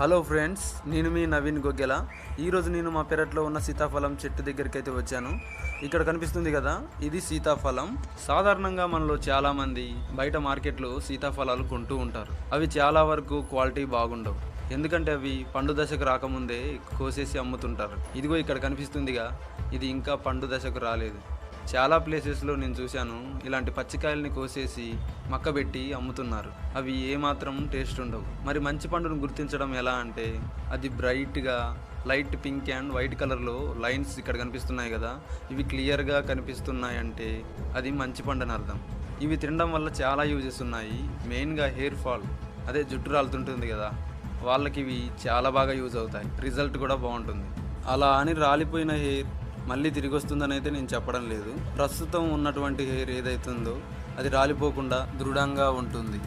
Hello friends నేను మీ నవీన్ గొగ్గెల. ఈరోజు నేను మా పెరట్లో ఉన్న సీతాఫలం చెట్టు దగ్గరికి అయితే వచ్చాను. ఇక్కడ కనిపిస్తుంది కదా ఇది సీతాఫలం. సాధారణంగా మనలో చాలామంది బయట మార్కెట్లో సీతాఫలాలు కొంటూ ఉంటారు. అవి చాలా వరకు క్వాలిటీ బాగుండవు. ఎందుకంటే అవి పండు దశకు రాకముందే కోసేసి అమ్ముతుంటారు. ఇదిగో ఇక్కడ కనిపిస్తుందిగా ఇది ఇంకా పండు దశకు రాలేదు. చాలా ప్లేసెస్లో నేను చూశాను. ఇలాంటి పచ్చికాయల్ని కోసేసి మక్కబెట్టి అమ్ముతున్నారు. అవి ఏమాత్రం టేస్ట్ ఉండవు. మరి మంచి పండును గుర్తించడం ఎలా అంటే అది బ్రైట్గా లైట్ పింక్ అండ్ వైట్ కలర్లో లైన్స్ ఇక్కడ కనిపిస్తున్నాయి కదా. ఇవి క్లియర్గా కనిపిస్తున్నాయి అంటే అది మంచి పండు అని అర్థం. ఇవి తినడం వల్ల చాలా యూజెస్ ఉన్నాయి. మెయిన్గా హెయిర్ ఫాల్ అదే జుట్టు రాలుతుంటుంది కదా. వాళ్ళకి ఇవి చాలా బాగా యూజ్ అవుతాయి. రిజల్ట్ కూడా బాగుంటుంది. అలా అని రాలిపోయిన హెయిర్ మళ్ళీ తిరిగి వస్తుందని అయితే నేను చెప్పడం లేదు. ప్రస్తుతం ఉన్నటువంటి హెయిర్ ఏదైతుందో అది రాలిపోకుండా దృఢంగా ఉంటుంది.